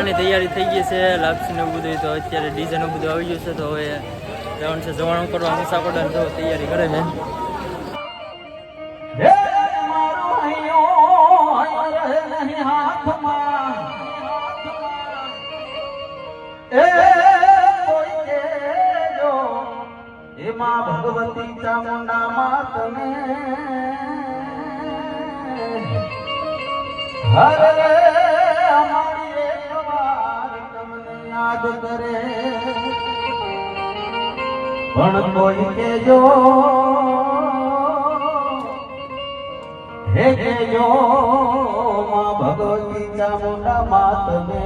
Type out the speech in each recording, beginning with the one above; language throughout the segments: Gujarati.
તો તૈયારી થઈ ગઈ છે લાપસી ને બધું તો અત્યારે ડીઝલ બધું આવી ગયું છે તો હવે જવાનું છે જવાણું કરવા મુસાફર તૈયારી કરે છે માં ભગવતી ચામુંડા માતને હર યાદ કરે. પણ કોઈ કેજો, હે કેજો, માં ભગવતી ચામુંડા માતને.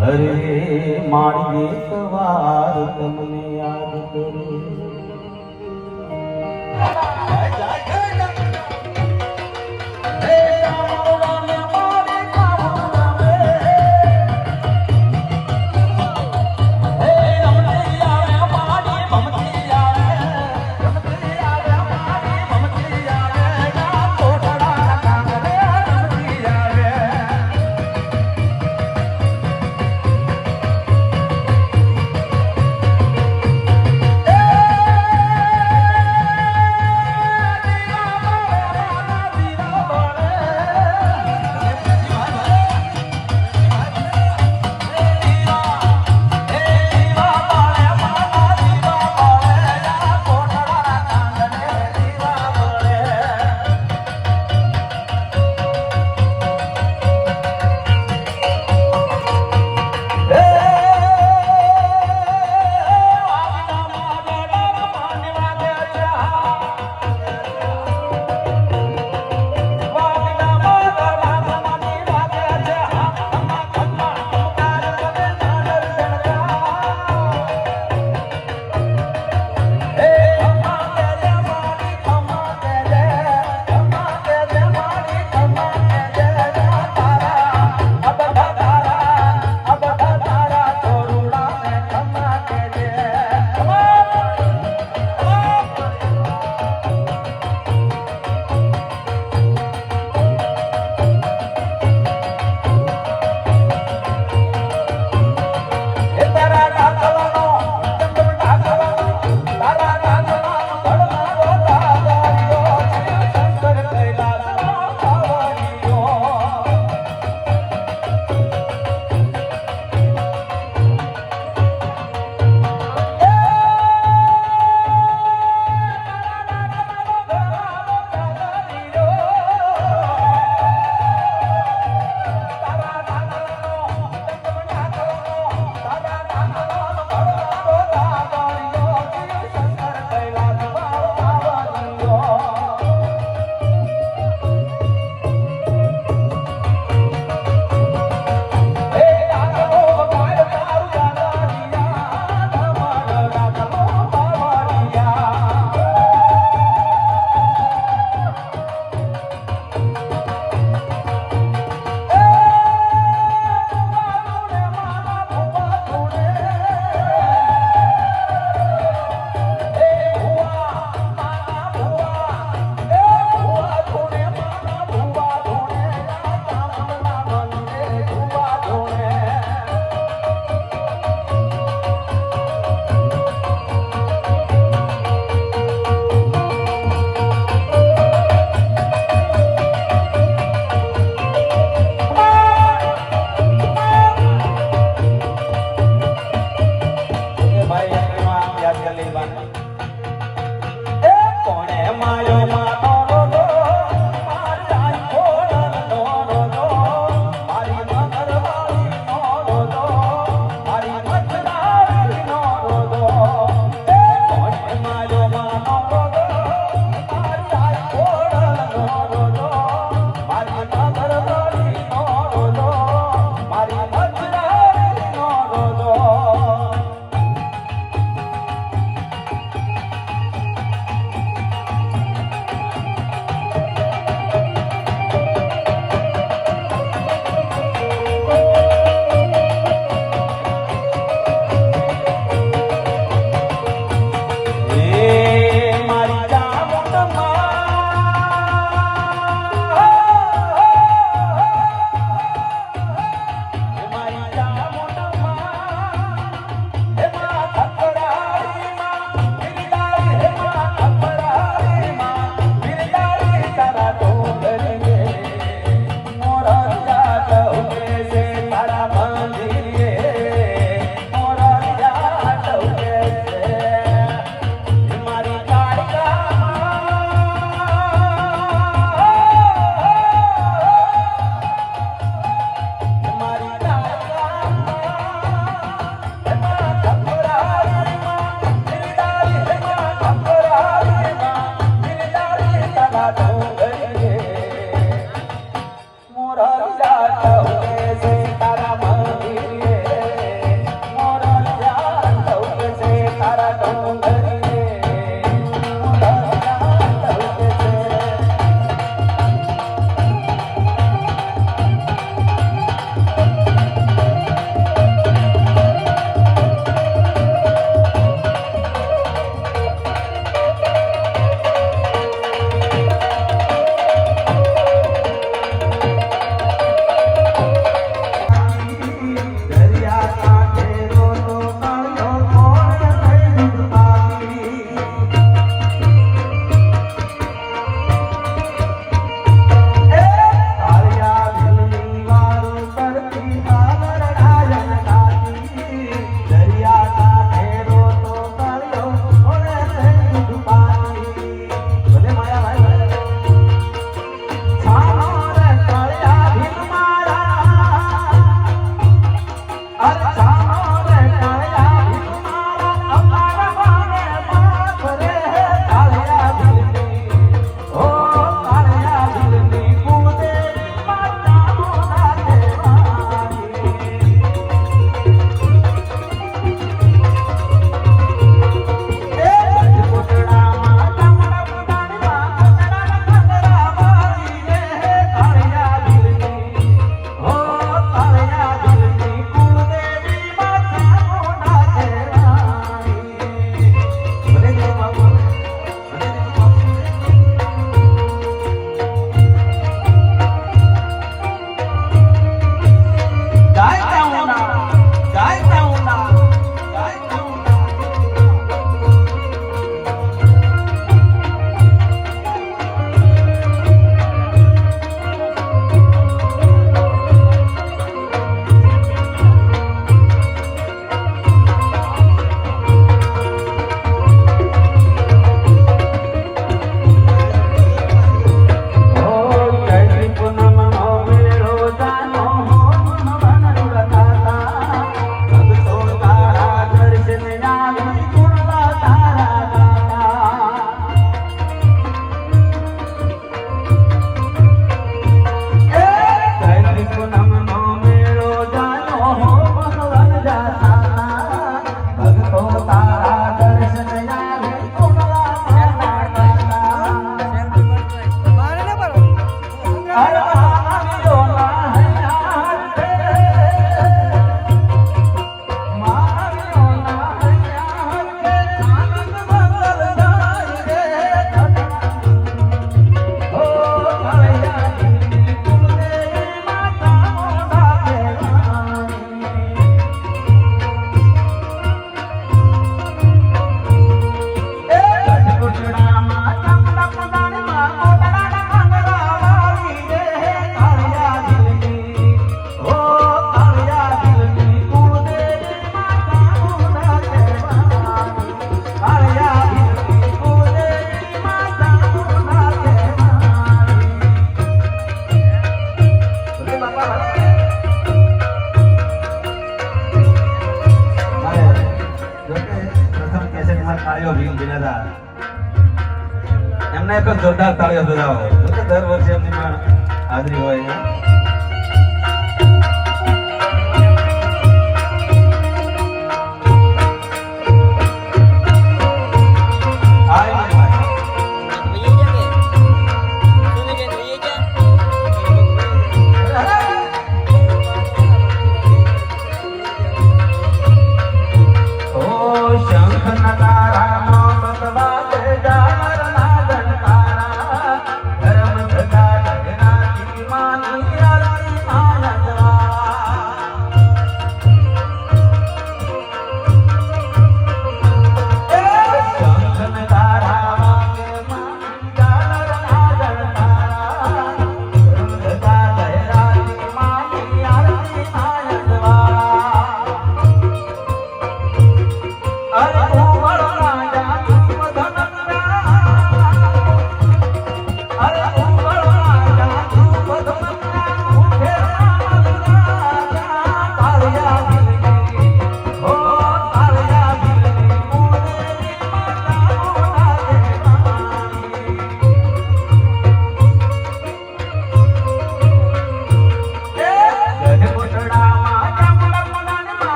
હરે મારી સવાર વાર તમને યાદ કરે.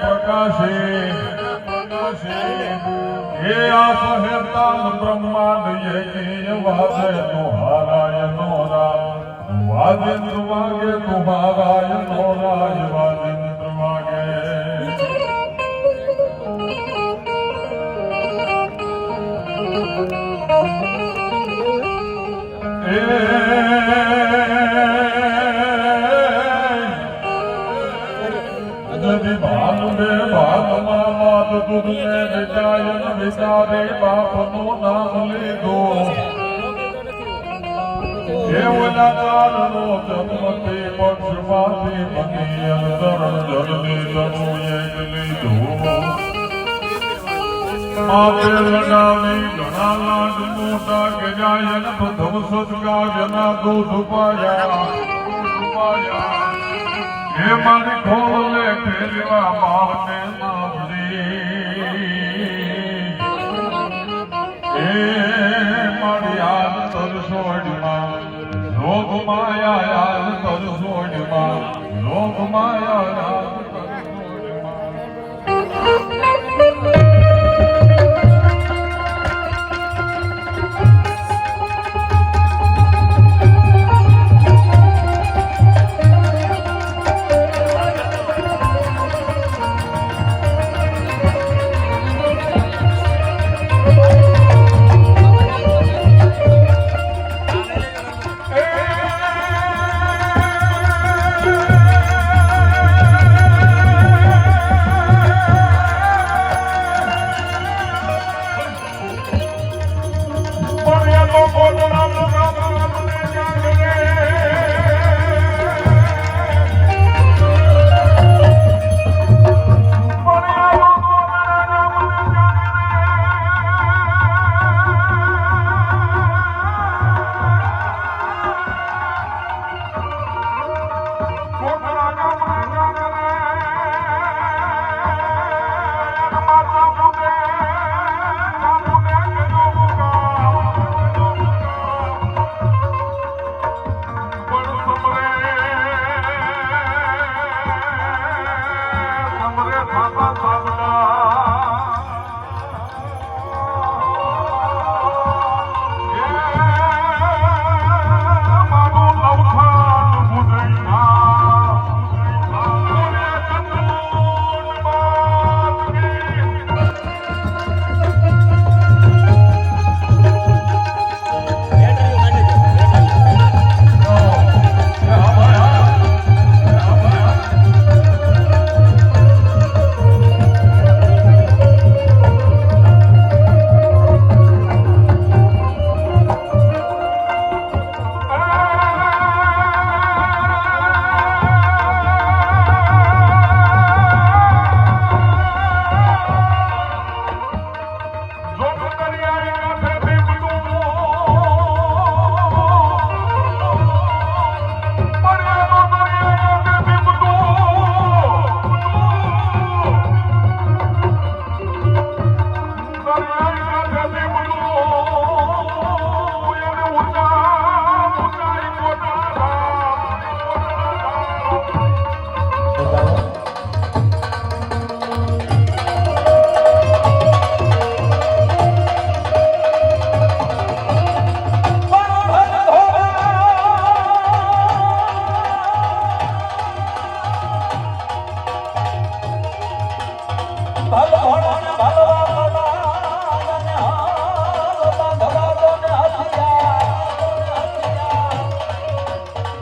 પ્રકાશે હે આ સહેતાન બ્રહ્માંડ યજ્ઞ વાદે તુહારાય નોરા વાજેન્દ્ર વાગે તુહારાય નોરાય વાજેન્દ્ર વાગે માત વિચાયન વિચારે નામ લીધો. એવના કારણો અંતર જનુ એક લીધું. ઘણા લાડ મોટા ગજાયન પ્રથમ ને પ્રથમ દૂધ પાયા પાયા હે મારી ખોલે ફેરવા માવને માવડી હે મારી યાદ તરસોડમાં લોક માયા યાદ તરસોડમાં